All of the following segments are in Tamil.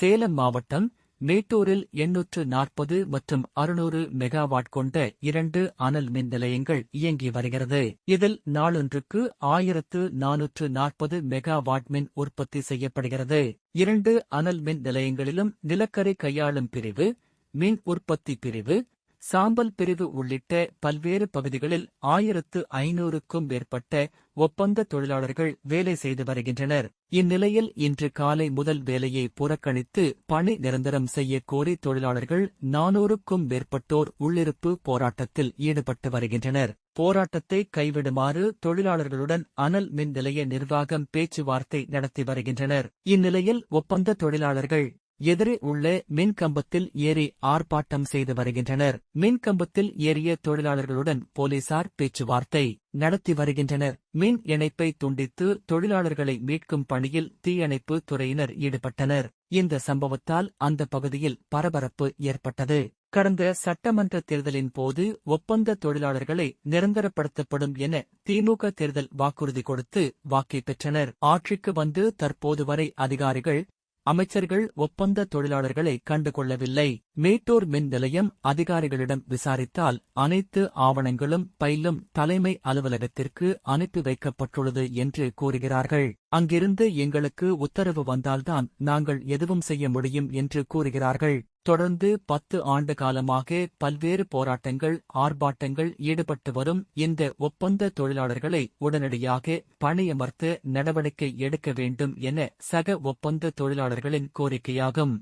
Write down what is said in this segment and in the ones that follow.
சேலம் மாவட்டம் மேட்டூரில் எண்ணூற்று நாற்பது மற்றும் அறுநூறு மெகாவாட் கொண்ட இரண்டு அனல் மின் நிலையங்கள் இயங்கி வருகிறது. இதில் நாளொன்றுக்கு ஆயிரத்து நானூற்று நாற்பது மெகாவாட் மின் உற்பத்தி செய்யப்படுகிறது. இரண்டு அனல் மின் நிலையங்களிலும் நிலக்கரி கையாளும் பிரிவு மின் உற்பத்தி பிரிவு சாம்பல் பிரிவு உள்ளிட்ட பல்வேறு பகுதிகளில் ஆயிரத்து ஐநூறுக்கும் மேற்பட்ட ஒப்பந்த தொழிலாளர்கள் வேலை செய்து வருகின்றனர். இந்நிலையில் இன்று காலை முதல் வேலையை புறக்கணித்து பணி நிரந்தரம் செய்ய கோரி தொழிலாளர்கள் நானூறுக்கும் மேற்பட்டோர் உள்ளிருப்பு போராட்டத்தில் ஈடுபட்டு வருகின்றனர். போராட்டத்தை கைவிடுமாறு தொழிலாளர்களுடன் அனல் மின் நிலைய நிர்வாகம் பேச்சுவார்த்தை நடத்தி வருகின்றனர். இந்நிலையில் ஒப்பந்த தொழிலாளர்கள் எதிரே உள்ள மின்கம்பத்தில் ஏறி ஆர்ப்பாட்டம் செய்து வருகின்றனர். மின்கம்பத்தில் ஏறிய தொழிலாளர்களுடன் போலீசார் பேச்சுவார்த்தை நடத்தி வருகின்றனர். மின் இணைப்பை துண்டித்து தொழிலாளர்களை மீட்கும் பணியில் தீயணைப்பு துறையினர் ஈடுபட்டனர். இந்த சம்பவத்தால் அந்த பகுதியில் பரபரப்பு ஏற்பட்டது. கடந்த சட்டமன்ற தேர்தலின் போது ஒப்பந்த தொழிலாளர்களை நிரந்தரப்படுத்தப்படும் என திமுக தேர்தல் வாக்குறுதி கொடுத்து வாக்கை பெற்றனர். ஆட்சிக்கு வந்து தற்போது வரை அதிகாரிகள் அமைச்சர்கள் ஒப்பந்த தொழிலாளர்களை கண்டுகொள்ளவில்லை. மேட்டூர் மின் நிலையம் அதிகாரிகளிடம் விசாரித்தால் அனைத்து ஆவணங்களும் பயிலும் தலைமை அலுவலகத்திற்கு அனுப்பி வைக்கப்பட்டுள்ளது என்று கூறுகிறார்கள். அங்கிருந்து எங்களுக்கு உத்தரவு வந்தால்தான் நாங்கள் எதுவும் செய்ய முடியும் என்று கூறுகிறார்கள். தொடர்ந்து பத்து ஆண்டு காலமாக பல்வேறு போராட்டங்கள் ஆர்ப்பாட்டங்கள் ஈடுபட்டு வரும் இந்த ஒப்பந்த தொழிலாளர்களை உடனடியாக பணியமர்த்த நடவடிக்கை எடுக்க வேண்டும் என சக ஒப்பந்த தொழிலாளர்களின் கோரிக்கையாகும்.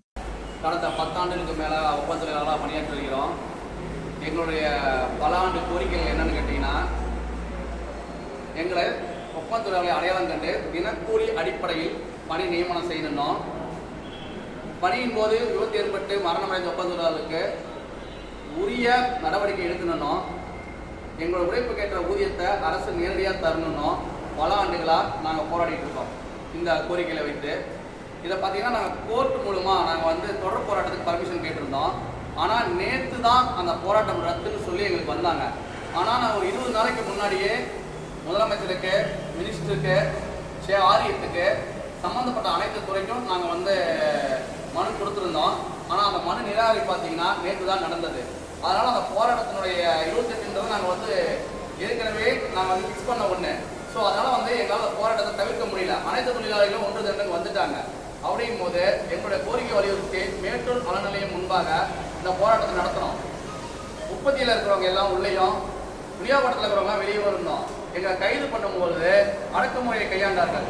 கடந்த பத்தாண்டுக்கு மேலே ஒப்பந்த தொழிலாளராக பணியாற்றி வருகிறோம். எங்களுடைய பல ஆண்டு கோரிக்கைகள் என்னன்னு கேட்டிங்கன்னா எங்களை ஒப்பந்த தொழிலாளர்களை அடையாளம் கண்டு தினக்கூலி அடிப்படையில் பணி நியமனம் செய்யணும் பணியின் போது விபத்து ஏற்பட்டு மரணமடைந்த ஒப்பந்த தொழிலாளருக்கு உரிய நடவடிக்கை எடுக்கணும் எங்களோட உழைப்பு ஏற்ற ஊதியத்தை அரசு நேரடியாக தரணும் பல ஆண்டுகளாக நாங்கள் போராடிட்டு இருக்கோம். இந்த கோரிக்கையில் வைத்து. இதை பார்த்தீங்கன்னா நாங்கள் கோர்ட் மூலமாக நாங்கள் வந்து தொடர் போராட்டத்துக்கு பர்மிஷன் கேட்டிருந்தோம். ஆனால் நேற்று தான் அந்த போராட்டம் ரத்துன்னு சொல்லி எங்களுக்கு வந்தாங்க. ஆனால் நான் ஒரு இருபது நாளைக்கு முன்னாடியே முதலமைச்சருக்கு மினிஸ்டருக்கு சே ஆரியத்துக்கு சம்மந்தப்பட்ட அனைத்து துறைக்கும் நாங்கள் வந்து மனு கொடுத்துருந்தோம். ஆனால் அந்த மனு நிராகரி பார்த்தீங்கன்னா நேற்று தான் நடந்தது. அதனால் அந்த போராட்டத்தினுடைய இருபத்தெட்டுன்றது நாங்கள் வந்து ஏற்கனவே நாங்கள் வந்து ஃபிக்ஸ் பண்ண ஒன்று ஸோ அதனால் வந்து எங்களால் போராட்டத்தை தவிர்க்க முடியல. அனைத்து தொழிலாளிகளும் ஒன்று தினங்கள் வந்துட்டாங்க. அப்படிங்கும் போது எங்களுடைய கோரிக்கை வலியுறுத்தி மேட்டூர் நல முன்பாக இந்த போராட்டத்தை நடத்தணும் உற்பத்தியில் இருக்கிறவங்க எல்லாம் உள்ளேயும் விநியோகத்தில் இருக்கிறவங்க வெளியே இருந்தோம். எங்களை கைது பண்ணும்போது அடக்குமுறையை கையாண்டார்கள்.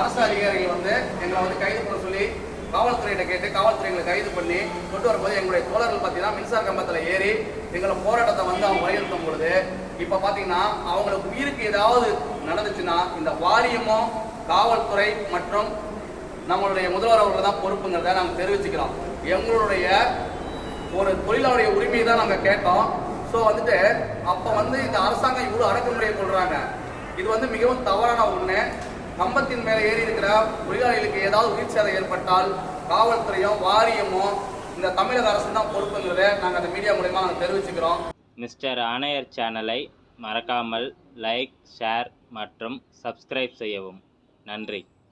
அரசு அதிகாரிகள் வந்து எங்களை வந்து கைது பண்ண சொல்லி காவல்துறையிட்ட கேட்டு காவல்துறை எங்களை கைது பண்ணி கொண்டு வரும்போது எங்களுடைய தோழர்கள் பார்த்தீங்கன்னா மின்சார கம்பத்தில் ஏறி எங்களை போராட்டத்தை வந்து அவங்க வலியுறுத்தும் பொழுது இப்போ பார்த்தீங்கன்னா அவங்களுக்கு உயிருக்கு ஏதாவது நடந்துச்சுன்னா இந்த வாரியமும் காவல்துறை மற்றும் நம்மளுடைய முதல்வர் அவர்கள் தான் பொறுப்புங்கிறத நாங்கள் தெரிவிச்சுக்கிறோம். எங்களுடைய ஒரு தொழிலாளருடைய உரிமையை தான் நாங்கள் கேட்டோம். ஸோ வந்துட்டு அப்போ வந்து இந்த அரசாங்கம் இவ்வளோ அடக்குமுறையை கொள்றாங்க. இது வந்து மிகவும் தவறான ஒன்று கம்பத்தின் மேலே ஏறி இருக்கிற தொழிலாளிகளுக்கு ஏதாவது உயிர் சேதம் ஏற்பட்டால் காவல்துறையும் வாரியமும் இந்த தமிழக அரசு தான் பொறுப்புங்கிறத நாங்கள் அந்த மீடியா மூலயமா நாங்கள் தெரிவிச்சுக்கிறோம். மிஸ்டர் ஆணையர் சேனலை மறக்காமல் லைக் ஷேர் மற்றும் சப்ஸ்கிரைப் செய்யவும். நன்றி.